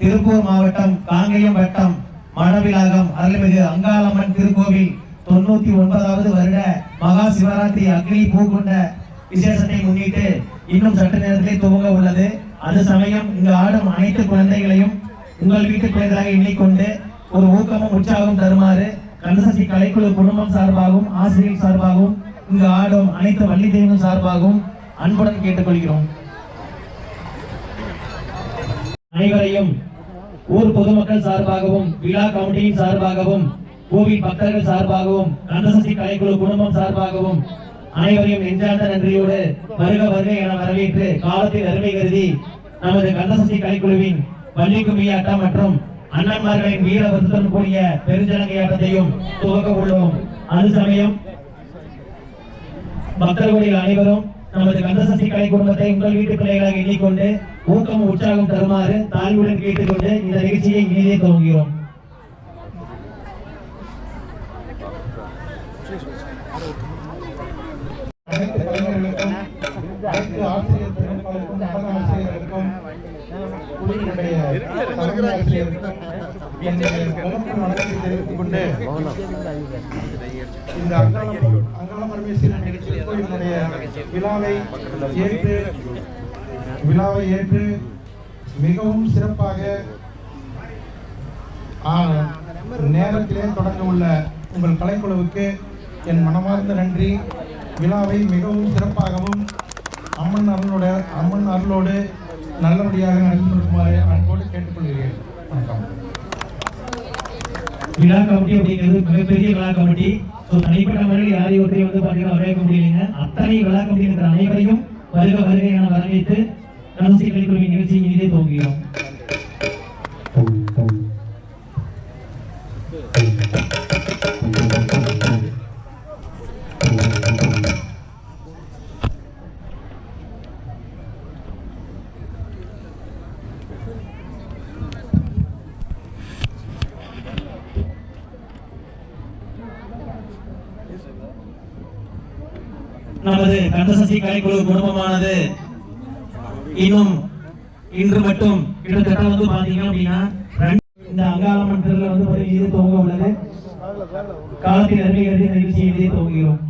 திருப்பூர் மாவட்டம் காங்கேயம் வட்டம் மணவிலாகம் அருள்மிகு அங்காளம்மன் திருக்கோவில் தொண்ணூத்தி ஒன்பதாவது வருட மகா சிவராத்திரி அக்னி பூகுண்ட விசேஷத்தை முன்னிட்டு இன்னும் சற்று நேரத்திலே துவங்க உள்ளது. அது சமயம் இங்கு ஆடும் அனைத்து குழந்தைகளையும் உங்கள் வீட்டு குழந்தைகளாக எண்ணிக்கொண்டு ஒரு ஊக்கமும் உற்சாகம் தருமாறு கந்தசக்தி கலைக்குழு குடும்பம் சார்பாகவும் ஆசிரியர் சார்பாகவும் இங்கு ஆடும் அனைத்து வள்ளி தெய்வம் சார்பாகவும் அன்புடன் கேட்டுக்கொள்கிறோம். அனைவரையும் ஊர் பொதுமக்கள் சார்பாகவும் விழா கமிட்டியின் சார்பாகவும் கோவில் பக்தர்கள் சார்பாகவும் கந்தசக்தி கலைக்குழு குடும்பம் சார்பாகவும் அனைவரையும் நெஞ்சார்ந்த நன்றியோடு வருக வருக என வரவேற்று காலத்தில் அருமை கருதி நமது கந்தசக்தி கலைக்குழுவின் பள்ளி கும்மியாட்டம் மற்றும் அண்ணன்மார்களின் வீர விருதுடன் கூடிய பெருஞ்சலங்கையாட்டத்தையும் துவக்க உள்ளோம் அது சமயம் பக்தர்களில் அனைவரும் நமது கந்தசக்தி கலை குடும்பத்தை உங்கள் வீட்டு பிள்ளைகளாக எண்ணிக்கொண்டு ஊக்கம் உற்சாகம் தருமாறு தாழ்வுடன் கேட்டுக்கொண்டு இந்த நிகழ்ச்சியை இனிதே துவங்குகிறோம். அனைத்து விழாவை ஏற்று விழாவை ஏற்று மிகவும் சிறப்பாக நேரத்திலே தொடங்க உள்ள உங்கள் கலைக்குழுவுக்கு என் மனமார்ந்த நன்றி. விழாவை மிகவும் சிறப்பாகவும் அம்மன் அருளோட அம்மன் அருளோடு நல்லபடியாக நடந்து கொள்ளுமாறு அன்போடு கேட்டுக்கொள்கிறேன். வணக்கம். விழா கமிட்டி அப்படிங்கிறது மிகப்பெரிய விழா கமிட்டி. ஸோ தனிப்பட்ட முறையில் யாரையும் ஒருத்தரையும் வந்து பார்த்தீங்கன்னா வரவேற்க முடியலைங்க. அத்தனை விழா கமிட்டி இருக்கிற அனைவரையும் வருக வருகை என வரவேற்று கந்தசக்தி கலைக்குழுவின் நிகழ்ச்சியை இனிதே துவங்குகிறோம். நமது கந்தசக்தி கலைக்குழு குடும்பமானது. இன்னும் இன்று மட்டும் கிட்டத்தட்ட வந்து பாத்தீங்க அப்படின்னா இந்த அங்காளம்மன் திருவிழா வந்து ஒரு இது துவங்க உள்ளது. காலத்தின் அருமை கருதி இந்த நிகழ்ச்சியை எழுதி துவங்குகிறோம்.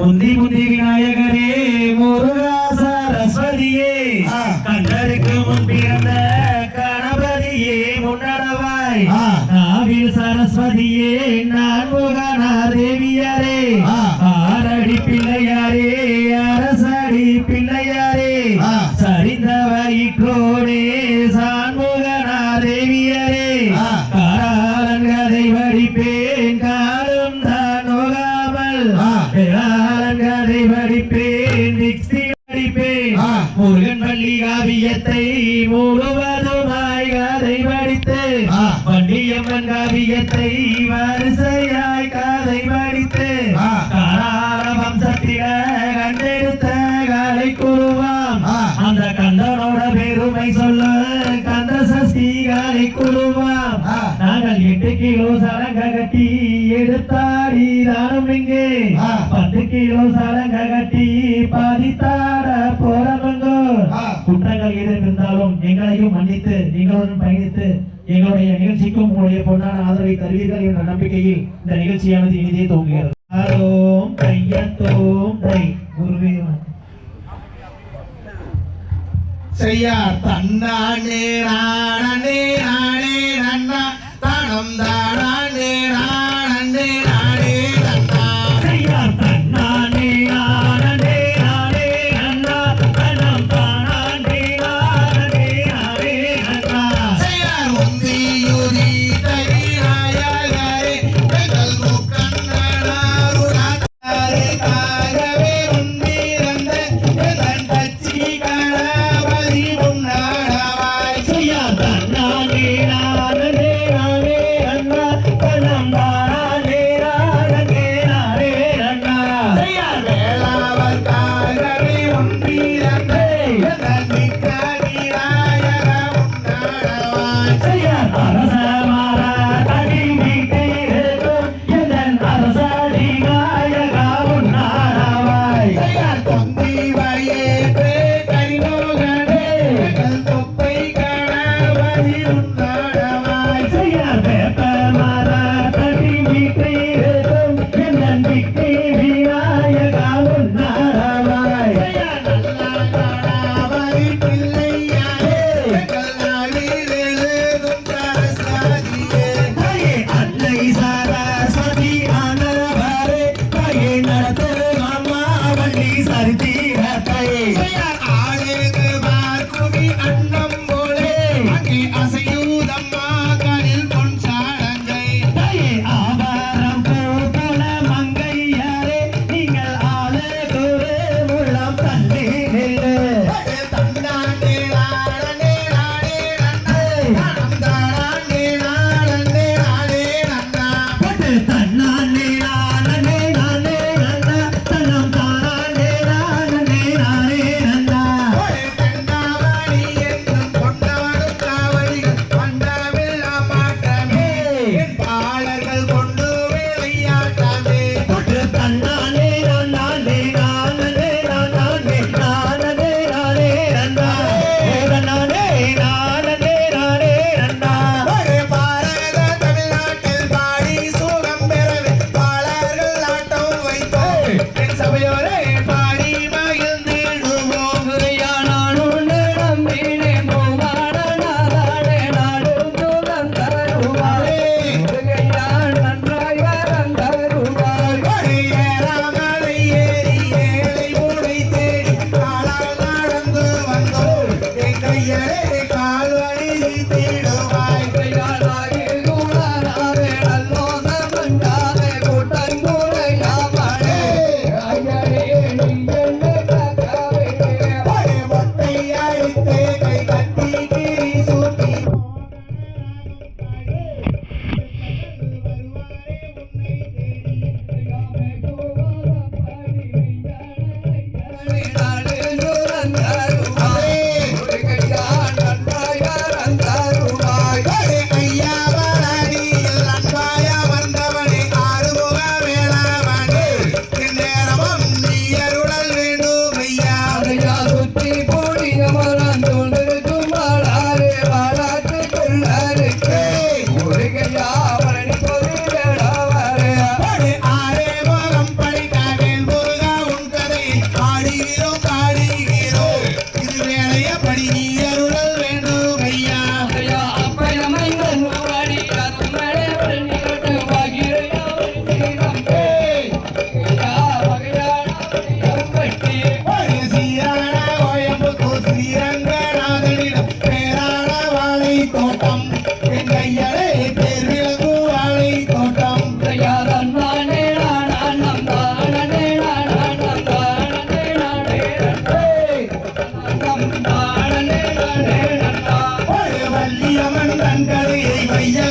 முந்தி முந்தி விநாயகரே முருகா சரஸ்வதியே கண்டருக்கு முன் பிறந்த நாவில் சரஸ்வதியே நான் முகனா தேவியாரே? ஆரடி பிள்ளையாரே அரசடி பிள்ளையாரே. சரிந்த வயிற்றோடே சான்முகனா தேவியரே. காராளன் கதை வடிப்பேன் காலம் தான் நோகாமல். வேளாளன் கதை வடிப்பேன் முருகன் பள்ளி காவியத்தை முழுவதுமாய் காவியத்தை வரிசையாய் கதை வடித்து காராள வம்சத்தில கண்டெடுத்த கலை குருவாம் அந்த கந்தனோட பெருமை சொல்ல கந்த சஷ்டி கலை குருவாம் நாங்கள் எட்டு கிலோ சலங்க கட்டி எடுத்தாடி தானம் இங்கே. பத்து கிலோ சலங்க கட்டி பாதித்தாட போறவங்கோ. குற்றங்கள் எது இருந்தாலும் எங்களையும் மன்னித்து எங்களுடன் பயணித்து எங்களுடைய நிகழ்ச்சிக்கும் உங்களுடைய பொன்னான ஆதரவை தருவீர்கள் என்ற நம்பிக்கையில் இந்த நிகழ்ச்சியானது இனிதே துவங்குகிறது. ஆரோம் கையத்தோம் தை. குருவே செய்யார் தன்னானே நானே நானே நன்னா. தனம் தானே el. வள்ளியம்மன் தன்கதையை வையகத்துள் நாங்கள்